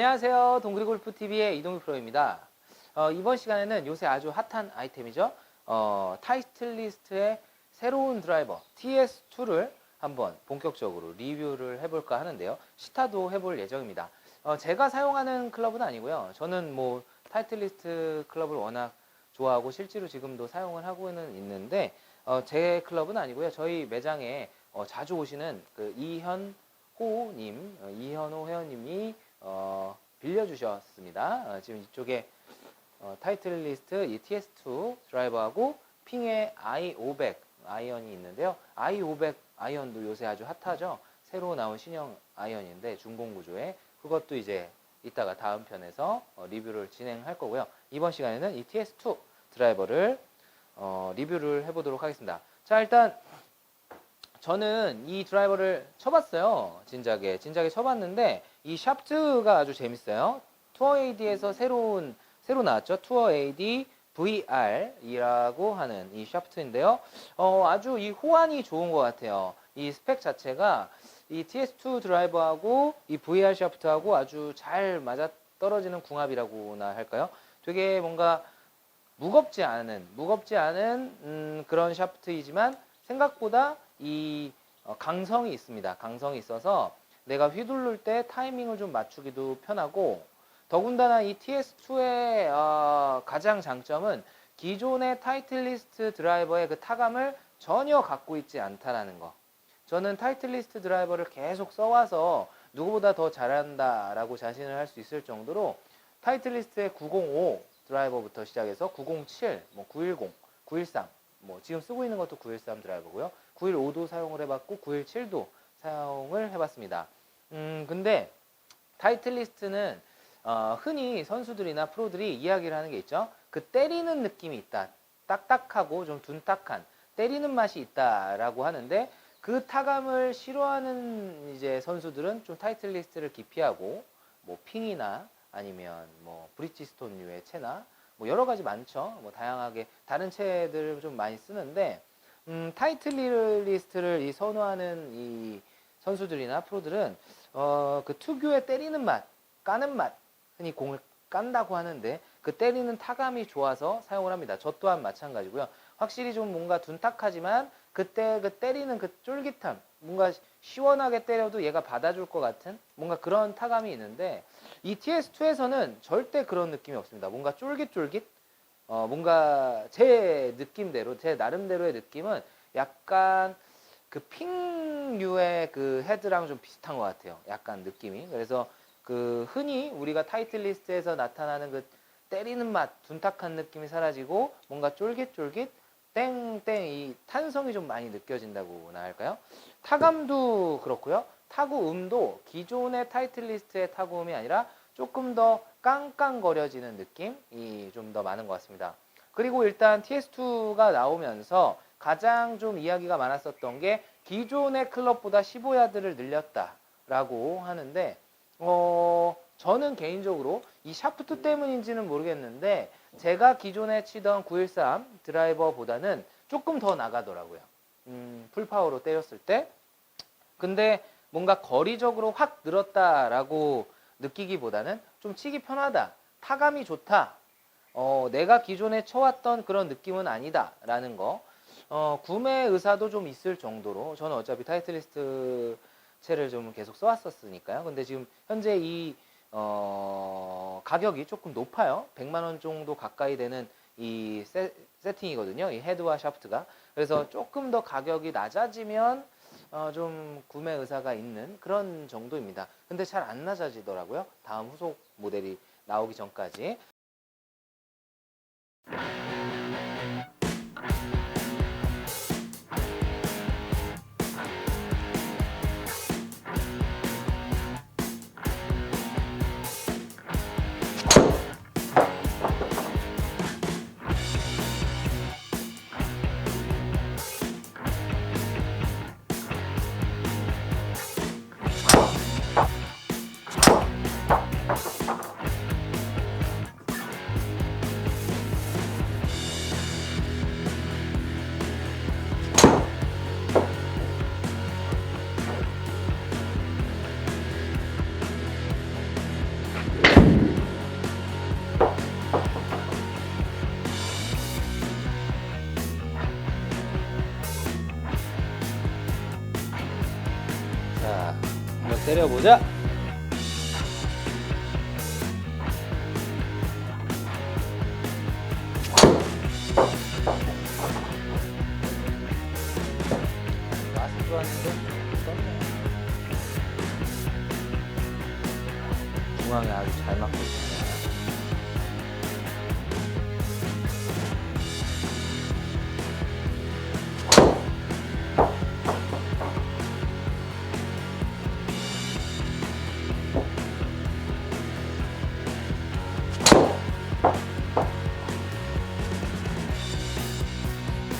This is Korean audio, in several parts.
안녕하세요. 동그리 골프TV의 이동희 프로입니다. 어, 이번 시간에는 요새 아주 핫한 아이템이죠. 어, 타이틀리스트의 새로운 드라이버 TS2를 한번 본격적으로 리뷰를 해볼까 하는데요. 시타도 해볼 예정입니다. 어, 제가 사용하는 클럽은 아니고요. 저는 뭐 타이틀리스트 클럽을 워낙 좋아하고 실제로 지금도 사용을 하고는 있는데 어, 제 클럽은 아니고요. 저희 매장에 어, 자주 오시는 그 이현호님, 어, 이현호 회원님이 어, 빌려주셨습니다. 어, 지금 이쪽에 어, 타이틀 리스트 이 TS2 드라이버하고 핑의 i500 아이언이 있는데요. i500 아이언도 요새 아주 핫하죠. 새로 나온 신형 아이언인데 중공 구조에 그것도 이제 이따가 다음 편에서 어, 리뷰를 진행할 거고요. 이번 시간에는 이 TS2 드라이버를 어, 리뷰를 해보도록 하겠습니다. 자 일단 저는 이 드라이버를 쳐봤어요. 진작에 진작에 쳐봤는데 이 샤프트가 아주 재밌어요. 투어 AD에서 새로운 새로 나왔죠. 투어 AD VR이라고 하는 이 샤프트인데요. 어, 아주 이 호환이 좋은 것 같아요. 이 스펙 자체가 이 TS2 드라이버하고 이 VR 샤프트하고 아주 잘 맞아 떨어지는 궁합이라고나 할까요? 되게 뭔가 무겁지 않은 무겁지 않은 음, 그런 샤프트이지만 생각보다 이 어, 강성이 있습니다. 강성이 있어서 내가 휘두를 때 타이밍을 좀 맞추기도 편하고 더군다나 이 TS2의 어, 가장 장점은 기존의 타이틀리스트 드라이버의 그 타감을 전혀 갖고 있지 않다라는 거. 저는 타이틀리스트 드라이버를 계속 써와서 누구보다 더 잘한다라고 자신을 할 수 있을 정도로 타이틀리스트의 905 드라이버부터 시작해서 907, 뭐 910, 913, 뭐 지금 쓰고 있는 것도 913 드라이버고요. 915도 사용을 해봤고 917도 사용을 해봤습니다. 음 근데 타이틀 리스트는 어, 흔히 선수들이나 프로들이 이야기를 하는 게 있죠. 그 때리는 느낌이 있다. 딱딱하고 좀 둔탁한 때리는 맛이 있다라고 하는데 그 타감을 싫어하는 이제 선수들은 좀 타이틀 리스트를 기피하고 뭐 핑이나 아니면 뭐 브리지스톤류의 채나 뭐 여러 가지 많죠. 뭐 다양하게 다른 채들을 좀 많이 쓰는데 음, 타이틀 리스트를 이 선호하는 이 선수들이나 프로들은 어, 그 특유의 때리는 맛, 까는 맛, 흔히 공을 깐다고 하는데 그 때리는 타감이 좋아서 사용을 합니다. 저 또한 마찬가지고요. 확실히 좀 뭔가 둔탁하지만 그때 그 때리는 그 쫄깃함, 뭔가 시원하게 때려도 얘가 받아줄 것 같은 뭔가 그런 타감이 있는데 이 TS2에서는 절대 그런 느낌이 없습니다. 뭔가 쫄깃쫄깃, 어, 뭔가 제 느낌대로, 제 나름대로의 느낌은 약간 그 핑류의 그 헤드랑 좀 비슷한 것 같아요. 약간 느낌이. 그래서 그 흔히 우리가 타이틀 리스트에서 나타나는 그 때리는 맛, 둔탁한 느낌이 사라지고 뭔가 쫄깃쫄깃, 땡땡 이 탄성이 좀 많이 느껴진다고나 할까요? 타감도 그렇고요. 타구음도 기존의 타이틀 리스트의 타구음이 아니라 조금 더 깡깡거려지는 느낌이 좀 더 많은 것 같습니다. 그리고 일단 TS2가 나오면서 가장 좀 이야기가 많았었던 게 기존의 클럽보다 15야드를 늘렸다라고 하는데 어, 저는 개인적으로 이 샤프트 때문인지는 모르겠는데 제가 기존에 치던 913 드라이버보다는 조금 더 나가더라고요. 음, 풀파워로 때렸을 때. 근데 뭔가 거리적으로 확 늘었다라고 느끼기보다는 좀 치기 편하다. 타감이 좋다. 어, 내가 기존에 쳐왔던 그런 느낌은 아니다라는 거. 어, 구매 의사도 좀 있을 정도로 저는 어차피 타이틀리스트 채를 좀 계속 써왔었으니까요. 근데 지금 현재 이 어, 가격이 조금 높아요. 100만 원 정도 가까이 되는 이 세, 세팅이거든요. 이 헤드와 샤프트가. 그래서 조금 더 가격이 낮아지면 어, 좀 구매 의사가 있는 그런 정도입니다. 근데 잘 안 낮아지더라고요. 다음 후속 모델이 나오기 전까지. 때려보자. 중앙에 아주 잘 맞고 있습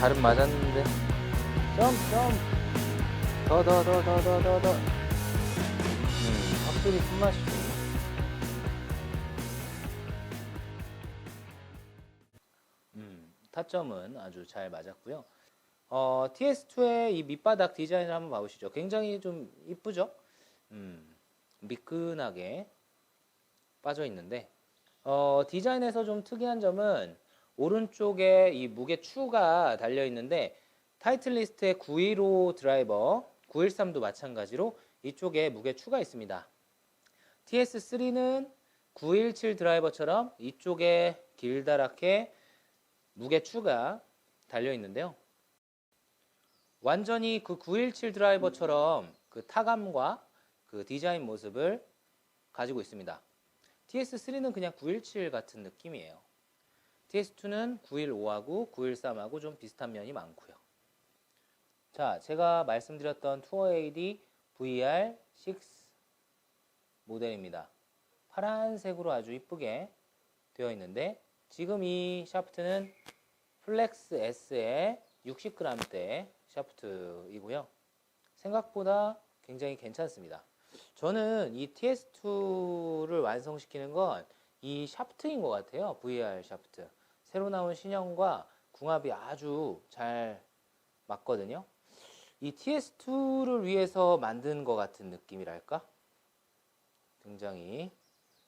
잘은 맞았는데. 점점. 더 더 더 더 더 더더. 음. 확실히 손맛이 좋네. 음 타점은 아주 잘 맞았고요. 어 TS2의 이 밑바닥 디자인을 한번 봐보시죠. 굉장히 좀 이쁘죠? 음 미끈하게 빠져 있는데. 어 디자인에서 좀 특이한 점은 오른쪽에 이 무게 추가 달려 있는데 타이틀 리스트의 915 드라이버, 913도 마찬가지로 이쪽에 무게 추가 있습니다. TS3는 917 드라이버처럼 이쪽에 길다랗게 무게 추가 달려 있는데요. 완전히 그 917 드라이버처럼 그 타감과 그 디자인 모습을 가지고 있습니다. TS3는 그냥 917 같은 느낌이에요. TS2는 915하고 913하고 좀 비슷한 면이 많고요. 자, 제가 말씀드렸던 투어 AD VR6 모델입니다. 파란색으로 아주 이쁘게 되어 있는데 지금 이 샤프트는 플렉스 S의 60g대 샤프트이고요. 생각보다 굉장히 괜찮습니다. 저는 이 TS2를 완성시키는 건 이 샤프트인 것 같아요. VR 샤프트. 새로 나온 신형과 궁합이 아주 잘 맞거든요. 이 TS2를 위해서 만든 것 같은 느낌이랄까? 굉장히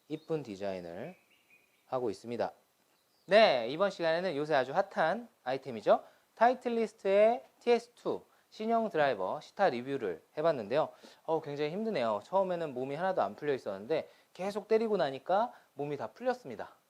이쁜 디자인을 하고 있습니다. 네, 이번 시간에는 요새 아주 핫한 아이템이죠. 타이틀리스트의 TS2 신형 드라이버 시타 리뷰를 해봤는데요. 어, 굉장히 힘드네요. 처음에는 몸이 하나도 안 풀려 있었는데 계속 때리고 나니까 몸이 다 풀렸습니다.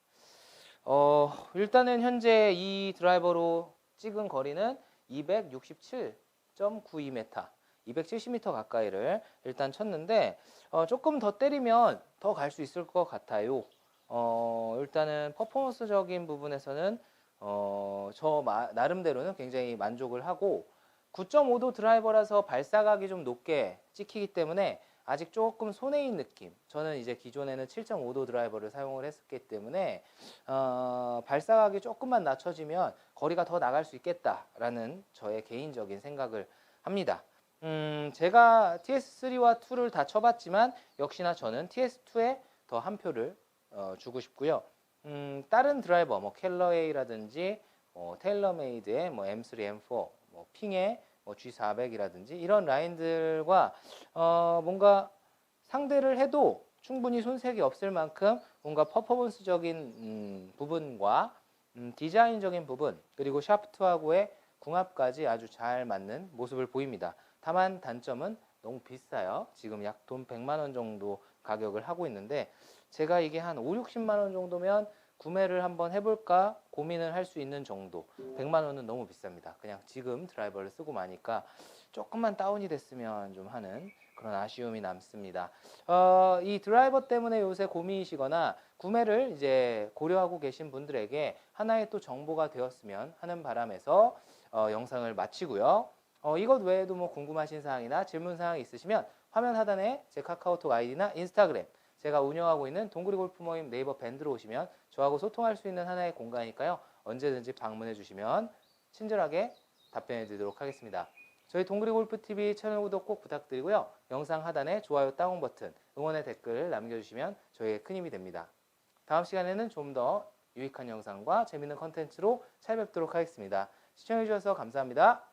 어, 일단은 현재 이 드라이버로 찍은 거리는 267.92m, 270m 가까이를 일단 쳤는데 어, 조금 더 때리면 더 갈 수 있을 것 같아요. 어, 일단은 퍼포먼스적인 부분에서는 어, 저 마, 나름대로는 굉장히 만족을 하고 9.5도 드라이버라서 발사각이 좀 높게 찍히기 때문에 아직 조금 손해인 느낌. 저는 이제 기존에는 7.5도 드라이버를 사용을 했었기 때문에 어, 발사각이 조금만 낮춰지면 거리가 더 나갈 수 있겠다라는 저의 개인적인 생각을 합니다. 음, 제가 TS3와 2를 다 쳐봤지만 역시나 저는 TS2에 더 한 표를 어, 주고 싶고요. 음, 다른 드라이버, 뭐 켈러에이라든지 뭐 테일러메이드의 뭐 M3, M4, 뭐 핑의 뭐 G400이라든지 이런 라인들과 어, 뭔가 상대를 해도 충분히 손색이 없을 만큼 뭔가 퍼포먼스적인 음, 부분과 음, 디자인적인 부분 그리고 샤프트하고의 궁합까지 아주 잘 맞는 모습을 보입니다. 다만 단점은 너무 비싸요. 지금 약 돈 100만 원 정도 가격을 하고 있는데 제가 이게 한 5, 60만 원 정도면 구매를 한번 해볼까 고민을 할 수 있는 정도. 100만 원은 너무 비쌉니다. 그냥 지금 드라이버를 쓰고 마니까 조금만 다운이 됐으면 좀 하는 그런 아쉬움이 남습니다. 어, 이 드라이버 때문에 요새 고민이시거나 구매를 이제 고려하고 계신 분들에게 하나의 또 정보가 되었으면 하는 바람에서 어, 영상을 마치고요. 어, 이것 외에도 뭐 궁금하신 사항이나 질문 사항이 있으시면 화면 하단에 제 카카오톡 아이디나 인스타그램 제가 운영하고 있는 동그리 골프 모임 네이버 밴드로 오시면 저하고 소통할 수 있는 하나의 공간이니까요. 언제든지 방문해 주시면 친절하게 답변해 드리도록 하겠습니다. 저희 동그리 골프 TV 채널 구독 꼭 부탁드리고요. 영상 하단에 좋아요 다운 버튼, 응원의 댓글 남겨주시면 저에게 큰 힘이 됩니다. 다음 시간에는 좀 더 유익한 영상과 재밌는 컨텐츠로 찾아뵙도록 하겠습니다. 시청해주셔서 감사합니다.